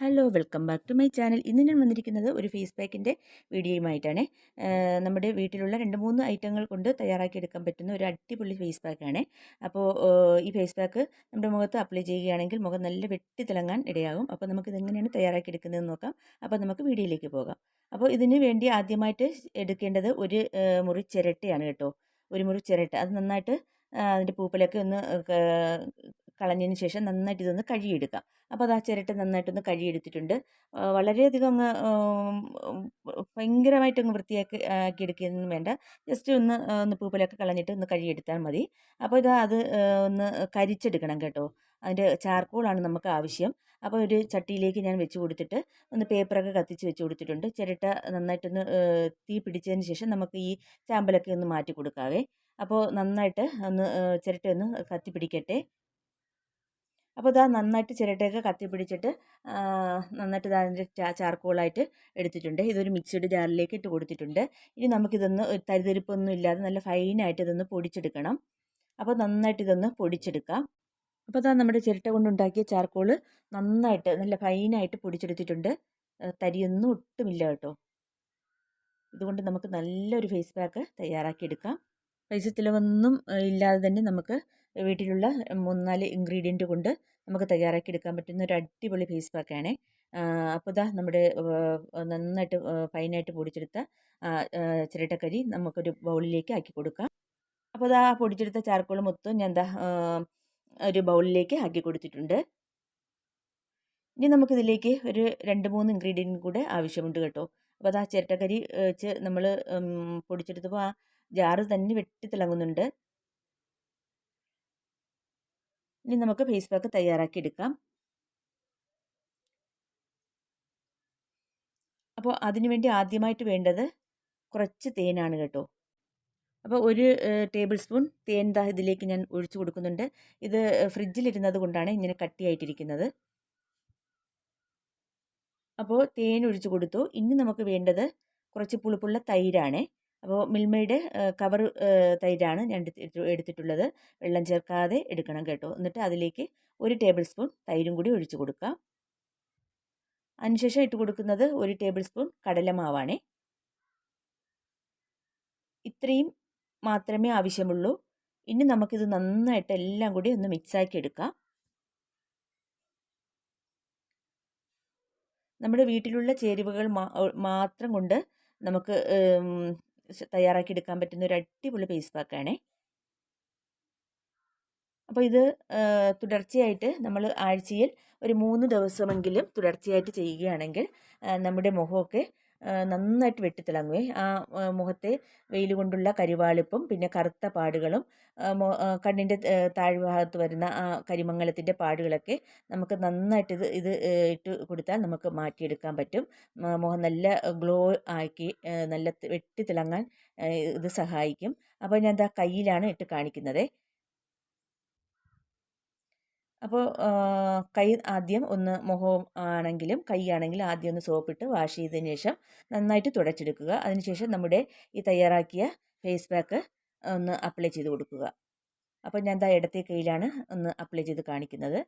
Hello welcome back to my channel ഇന്ന് ഞാൻ വന്നിരിക്കുന്നത് ഒരു ഫേസ് പാക്കിന്റെ വീഡിയോയുമായിട്ടാണ്. നമ്മുടെ വീട്ടിലുള്ള രണ്ട് മൂന്ന് ഐറ്റങ്ങൾ കൊണ്ട് തയ്യാറാക്കിയെടുക്കാൻ പറ്റുന്ന ഒരു അടിപൊളി ഫേസ് പാക്കാണ് അപ്പോൾ ഈ ഫേസ് പാക്ക് നമ്മുടെ മുഖത്ത് അപ്ലൈ ചെയ്യുകയാണെങ്കിൽ മുഖം നല്ല വെട്ടി തിളങ്ങാൻ ഇടയാകും. അപ്പോൾ നമുക്ക് ഇതെങ്ങനെയാണ് തയ്യാറാക്കിയെടുക്കുന്നതെന്ന് നോക്കാം. അപ്പോൾ നമുക്ക് വീഡിയോയിലേക്ക് പോകാം. അപ്പോൾ ഇതിന് വേണ്ടി ആദ്യമായിട്ട് എടുക്കേണ്ടത് ഒരു മുറി ചിരട്ടയാണ് കേട്ടോ. ഒരു മുറി ചിരട്ട. അത് നന്നായിട്ട് അതിന്റെ പൂപ്പലൊക്കെ ഒന്ന് കളഞ്ഞതിന് ശേഷം നന്നായിട്ട് ഇതൊന്ന് കഴുകിയെടുക്കാം അപ്പോൾ അത് ആ ചിരട്ട നന്നായിട്ടൊന്ന് കഴുകിയെടുത്തിട്ടുണ്ട്. വളരെയധികം അങ്ങ് ഭയങ്കരമായിട്ട് അങ്ങ് വൃത്തിയാക്കി ആക്കി എടുക്കുകയൊന്നും വേണ്ട. ജസ്റ്റ് ഒന്ന് ഒന്ന് പൂപ്പലൊക്കെ കളഞ്ഞിട്ട് ഒന്ന് കഴുകിയെടുത്താൽ മതി. അപ്പോൾ ഇത് അത് ഒന്ന് കരിച്ചെടുക്കണം കേട്ടോ. അതിന്റെ ചാർക്കോളാണ് നമുക്ക് ആവശ്യം. അപ്പോൾ ഒരു ചട്ടിയിലേക്ക് ഞാൻ വെച്ച് കൊടുത്തിട്ട് ഒന്ന് പേപ്പറൊക്കെ കത്തിച്ച് വെച്ച് കൊടുത്തിട്ടുണ്ട്. ചിരട്ട നന്നായിട്ടൊന്ന് തീ പിടിച്ചതിന് ശേഷം നമുക്ക് ഈ ചാമ്പലൊക്കെ ഒന്ന് മാറ്റി കൊടുക്കാവേ. അപ്പോൾ നന്നായിട്ട് ഒന്ന് ചിരട്ട ഒന്ന് കത്തി പിടിക്കട്ടെ അപ്പോൾ ഇതാ നന്നായിട്ട് ചിരട്ടയൊക്കെ കത്തി പിടിച്ചിട്ട് നന്നായിട്ട് അതിന്റെ ചാർക്കോളായിട്ട് എടുത്തിട്ടുണ്ട്. ഇതൊരു മിക്സിയുടെ ജാറിലേക്ക് ഇട്ട് കൊടുത്തിട്ടുണ്ട്. ഇനി നമുക്കിതൊന്ന് തരിതരിപ്പൊന്നും ഇല്ലാതെ നല്ല ഫൈനായിട്ട് ഇതൊന്ന് പൊടിച്ചെടുക്കണം. അപ്പോൾ നന്നായിട്ട് ഇതൊന്ന് പൊടിച്ചെടുക്കാം. അപ്പോൾ ഇതാ നമ്മുടെ ചിരട്ട കൊണ്ടുണ്ടാക്കിയ ചാർക്കോൾ നന്നായിട്ട് നല്ല ഫൈനായിട്ട് പൊടിച്ചെടുത്തിട്ടുണ്ട്. തരിയൊന്നും ഒട്ടുമില്ല കേട്ടോ. ഇതുകൊണ്ട് നമുക്ക് നല്ലൊരു ഫേസ് പാക്ക് തയ്യാറാക്കിയെടുക്കാം. പൈസ ചിലവൊന്നും ഇല്ലാതെ തന്നെ നമുക്ക് വീട്ടിലുള്ള മൂന്നാൽ ഇൻഗ്രീഡിയന്റ് കൊണ്ട് നമുക്ക് തയ്യാറാക്കി എടുക്കാൻ പറ്റുന്ന ഒരു അടിപൊളി ഫേസ് പാക്കാണ് അപ്പോൾ ഇതാ നമ്മുടെ നന്നായിട്ട് ഫൈനായിട്ട് പൊടിച്ചെടുത്ത ചിരട്ടക്കരി നമുക്കൊരു ബൗളിലേക്ക് ആക്കി കൊടുക്കാം. അപ്പോൾ ഇതാ പൊടിച്ചെടുത്ത ചാർക്കോൾ മൊത്തം ഞാൻ എന്താ ഒരു ബൗളിലേക്ക് ആക്കി കൊടുത്തിട്ടുണ്ട്. ഇനി നമുക്കിതിലേക്ക് ഒരു രണ്ട് മൂന്ന് ഇൻഗ്രീഡിയന്റ് കൂടെ ആവശ്യമുണ്ട് കേട്ടോ. അപ്പോൾ അത് ചിരട്ടക്കരി വെച്ച് നമ്മൾ പൊടിച്ചെടുത്തപ്പോൾ ആ ജാറ് തന്നെ വെട്ടി തിളങ്ങുന്നുണ്ട്. ഇനി നമുക്ക് ഫേസ് പാക്ക് തയ്യാറാക്കി എടുക്കാം. അപ്പോൾ അതിനുവേണ്ടി ആദ്യമായിട്ട് വേണ്ടത് കുറച്ച് തേനാണ് കേട്ടോ. അപ്പോൾ ഒരു ടേബിൾ സ്പൂൺ തേൻ ദാ ഇതിലേക്ക് ഞാൻ ഒഴിച്ചു കൊടുക്കുന്നുണ്ട്. ഇത് ഫ്രിഡ്ജിലിരുന്നത് കൊണ്ടാണ് ഇങ്ങനെ കട്ടിയായിട്ടിരിക്കുന്നത്. അപ്പോൾ തേൻ ഒഴിച്ചു കൊടുത്തു. ഇനി നമുക്ക് വേണ്ടത് കുറച്ച് പുളിപ്പുള്ള തൈരാണ്. അപ്പോൾ മിൽമയുടെ കവർ തൈരാണ് ഞാൻ എടുത്തിട്ടുള്ളത്. വെള്ളം ചേർക്കാതെ എടുക്കണം കേട്ടോ. എന്നിട്ട് അതിലേക്ക് ഒരു ടേബിൾ സ്പൂൺ തൈരും കൂടി ഒഴിച്ചു കൊടുക്കാം അതിനുശേഷം ഇട്ട് കൊടുക്കുന്നത് ഒരു ടേബിൾ സ്പൂൺ കടലമാവാണേ. ഇത്രയും മാത്രമേ ആവശ്യമുള്ളൂ. ഇനി നമുക്കിത് നന്നായിട്ട് എല്ലാം കൂടി ഒന്ന് മിക്സാക്കി എടുക്കാം. നമ്മുടെ വീട്ടിലുള്ള ചേരുവകൾ മാത്രം കൊണ്ട് നമുക്ക് തയ്യാറാക്കി എടുക്കാൻ പറ്റുന്ന ഒരു അടിപൊളി ഫേസ് പാക്കാണേ. അപ്പോൾ ഇത് തുടർച്ചയായിട്ട് നമ്മൾ ആഴ്ചയിൽ ഒരു മൂന്ന് ദിവസമെങ്കിലും തുടർച്ചയായിട്ട് ചെയ്യുകയാണെങ്കിൽ നമ്മുടെ മുഖമൊക്കെ നന്നായിട്ട് വെട്ടിത്തിളങ്ങുവേ. ആ മുഖത്തെ വെയിൽ കൊണ്ടുള്ള കരിവാളിപ്പും പിന്നെ കറുത്ത പാടുകളും കണ്ണിന്റെ താഴ്ഭാഗത്ത് വരുന്ന ആ കരിമംഗലത്തിന്റെ പാടുകളൊക്കെ നമുക്ക് നന്നായിട്ട് ഇത് ഇത് ഇട്ട് കൊടുത്താൽ നമുക്ക് മാറ്റിയെടുക്കാൻ പറ്റും. മുഖം നല്ല ഗ്ലോ ആക്കി നല്ല വെട്ടിത്തിളങ്ങാൻ ഇത് സഹായിക്കും. അപ്പോൾ ഞാൻ ദാ കയ്യിലാണ് ഇട്ട് കാണിക്കുന്നത്. അപ്പോൾ കൈ ആദ്യം ഒന്ന് മുഖം ആണെങ്കിലും കൈ ആണെങ്കിലും ആദ്യം ഒന്ന് സോപ്പിട്ട് വാഷ് ചെയ്തതിന് ശേഷം നന്നായിട്ട് തുടച്ചെടുക്കുക. അതിനുശേഷം നമ്മുടെ ഈ തയ്യാറാക്കിയ ഫേസ് പാക്ക് ഒന്ന് അപ്ലൈ ചെയ്ത് കൊടുക്കുക. അപ്പോൾ ഞാൻ ദാ ഇടത്തെ കൈയിലാണ് ഒന്ന് അപ്ലൈ ചെയ്ത് കാണിക്കുന്നത്.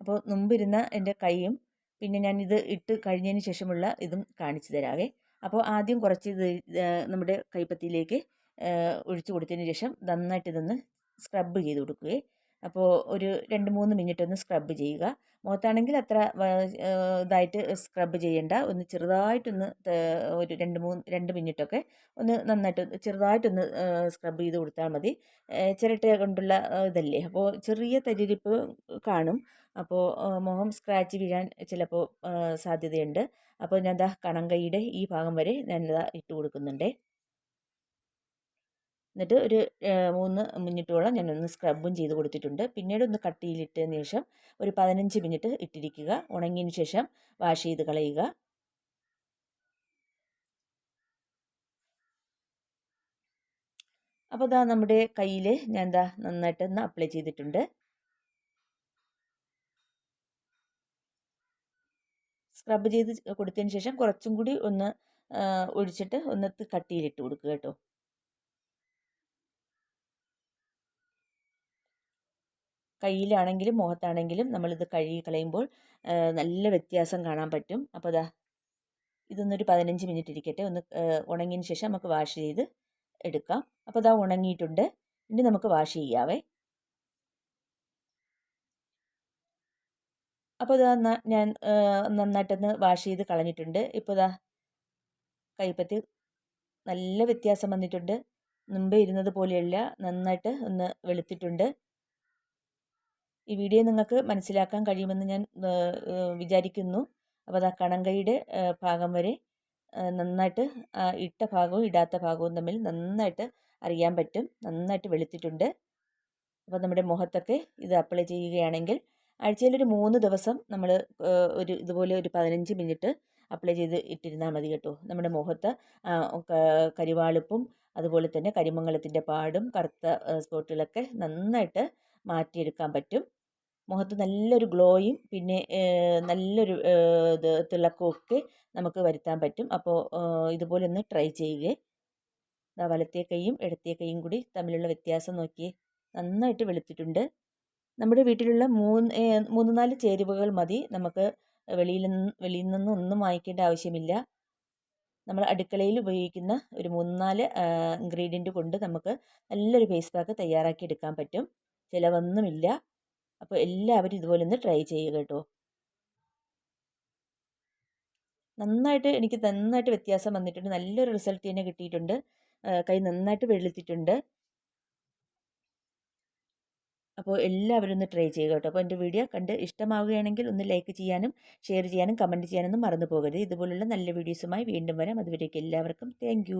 അപ്പോൾ മുമ്പിരുന്ന എന്റെ കൈയും പിന്നെ ഞാൻ ഇത് ഇട്ട് കഴിഞ്ഞതിന് ശേഷമുള്ള ഇതും കാണിച്ചു തരാവേ. അപ്പോൾ ആദ്യം കുറച്ച് നമ്മുടെ കൈപ്പത്തിയിലേക്ക് ഒഴിച്ചു കൊടുത്തതിന് ശേഷം നന്നായിട്ട് ഇതൊന്ന് സ്ക്രബ് ചെയ്ത് കൊടുക്കുകയെ അപ്പോൾ ഒരു രണ്ട് മൂന്ന് മിനിറ്റ് ഒന്ന് സ്ക്രബ് ചെയ്യുക. മുഖത്താണെങ്കിൽ അത്ര ഇതായിട്ട് സ്ക്രബ് ചെയ്യേണ്ട. ഒന്ന് ചെറുതായിട്ടൊന്ന് ഒരു രണ്ട് മൂന്ന് രണ്ട് മിനിറ്റൊക്കെ ഒന്ന് നന്നായിട്ട് ചെറുതായിട്ടൊന്ന് സ്ക്രബ് ചെയ്ത് കൊടുത്താൽ മതി. ചിരട്ട കൊണ്ടുള്ള ഇതല്ലേ? അപ്പോൾ ചെറിയ തരിരിപ്പ് കാണും. അപ്പോൾ മുഖം സ്ക്രാച്ച് വീഴാൻ ചിലപ്പോൾ സാധ്യതയുണ്ട്. അപ്പോൾ ഞാൻ ദാ കണങ്കൈയുടെ ഈ ഭാഗം വരെ ഞാൻ ഇട്ട് കൊടുക്കുന്നുണ്ട്. എന്നിട്ട് ഒരു മൂന്ന് മിനിറ്റോളം ഞാനൊന്ന് സ്ക്രബും ചെയ്ത് കൊടുത്തിട്ടുണ്ട്. പിന്നീട് ഒന്ന് കട്ടിയിലിട്ടതിന് ശേഷം ഒരു പതിനഞ്ച് മിനിറ്റ് ഇട്ടിരിക്കുക. ഉണങ്ങിയതിന് ശേഷം വാഷ് ചെയ്ത് കളയുക. അപ്പോൾ ഇതാ നമ്മുടെ കയ്യിൽ ഞാൻ ദാ നന്നായിട്ടൊന്ന് അപ്ലൈ ചെയ്തിട്ടുണ്ട്. സ്ക്രബ് ചെയ്ത് കൊടുത്തതിന് ശേഷം കുറച്ചും കൂടി ഒന്ന് ഒഴിച്ചിട്ട് ഒന്ന് കട്ടിയിലിട്ട് കൊടുക്കുക കേട്ടോ. കയ്യിലാണെങ്കിലും മുഖത്താണെങ്കിലും നമ്മളിത് കഴുകി കളയുമ്പോൾ നല്ല വ്യത്യാസം കാണാൻ പറ്റും. അപ്പോൾ അതാ ഇതൊന്നൊരു പതിനഞ്ച് മിനിറ്റ് ഇരിക്കട്ടെ. ഒന്ന് ഉണങ്ങിയതിന് ശേഷം നമുക്ക് വാഷ് ചെയ്ത് എടുക്കാം. അപ്പോൾ അതാ ഉണങ്ങിയിട്ടുണ്ട്. ഇനി നമുക്ക് വാഷ് ചെയ്യാവേ. അപ്പോൾ ഇതാ ഞാൻ നന്നായിട്ടൊന്ന് വാഷ് ചെയ്ത് കളഞ്ഞിട്ടുണ്ട്. ഇപ്പോൾ ഇതാ കൈപ്പത്തി നല്ല വ്യത്യാസം വന്നിട്ടുണ്ട്. മുമ്പേ ഇരുന്നത് പോലെയല്ല. നന്നായിട്ട് ഒന്ന് വെളുത്തിട്ടുണ്ട്. ഈ വീഡിയോ നിങ്ങൾക്ക് മനസ്സിലാക്കാൻ കഴിയുമെന്ന് ഞാൻ വിചാരിക്കുന്നു. അപ്പോൾ അതാ കണങ്കയുടെ ഭാഗം വരെ നന്നായിട്ട് ഇട്ട ഭാഗവും ഇടാത്ത ഭാഗവും തമ്മിൽ നന്നായിട്ട് അറിയാൻ പറ്റും. നന്നായിട്ട് വെളുത്തിട്ടുണ്ട്. അപ്പോൾ നമ്മുടെ മുഖത്തൊക്കെ ഇത് അപ്ലൈ ചെയ്യുകയാണെങ്കിൽ ആഴ്ചയിൽ ഒരു മൂന്ന് ദിവസം നമ്മൾ ഒരു ഇതുപോലെ ഒരു പതിനഞ്ച് മിനിറ്റ് അപ്ലൈ ചെയ്ത് ഇട്ടിരുന്നാൽ മതി കേട്ടോ. നമ്മുടെ മുഖത്ത് കരിവാളിപ്പും അതുപോലെ തന്നെ കരിമംഗലത്തിന്റെ പാടും കറുത്ത സ്പോട്ടുകളൊക്കെ നന്നായിട്ട് മാറ്റിയെടുക്കാൻ പറ്റും. മുഖത്ത് നല്ലൊരു ഗ്ലോയും പിന്നെ നല്ലൊരു ഇത് തിളക്കമൊക്കെ നമുക്ക് വരുത്താൻ പറ്റും. അപ്പോൾ ഇതുപോലെ ഒന്ന് ട്രൈ ചെയ്യുക. വലത്തേ കൈയും ഇടത്തേ കൈയും കൂടി തമ്മിലുള്ള വ്യത്യാസം നോക്കിയേ. നന്നായിട്ട് വെളുത്തിട്ടുണ്ട്. നമ്മുടെ വീട്ടിലുള്ള മൂന്ന് മൂന്ന് നാല് ചേരുവകൾ മതി. നമുക്ക് വെളിയിൽ നിന്ന് വെളിയിൽ നിന്നും ഒന്നും വാങ്ങിക്കേണ്ട ആവശ്യമില്ല. നമ്മൾ അടുക്കളയിൽ ഉപയോഗിക്കുന്ന ഒരു മൂന്ന് നാല് ഇൻഗ്രീഡിയന്റ് കൊണ്ട് നമുക്ക് നല്ലൊരു ഫേസ് പാക്ക് തയ്യാറാക്കി എടുക്കാൻ പറ്റും. ചിലവൊന്നുമില്ല. അപ്പോൾ എല്ലാവരും ഇതുപോലെ ഒന്ന് ട്രൈ ചെയ്യുക കേട്ടോ. നന്നായിട്ട് എനിക്ക് നന്നായിട്ട് വ്യത്യാസം വന്നിട്ടുണ്ട്. നല്ലൊരു റിസൾട്ട് തന്നെ കിട്ടിയിട്ടുണ്ട്. കൈ നന്നായിട്ട് വെളുത്തിട്ടുണ്ട്. അപ്പോൾ എല്ലാവരും ഒന്ന് ട്രൈ ചെയ്യുക കേട്ടോ. അപ്പോൾ എന്റെ വീഡിയോ കണ്ട് ഇഷ്ടമാവുകയാണെങ്കിൽ ഒന്ന് ലൈക്ക് ചെയ്യാനും ഷെയർ ചെയ്യാനും കമന്റ് ചെയ്യാനൊന്നും മറന്നു പോകരുത്. ഇതുപോലുള്ള നല്ല വീഡിയോസുമായി വീണ്ടും വരാം. അതുവരേക്കും എല്ലാവർക്കും താങ്ക്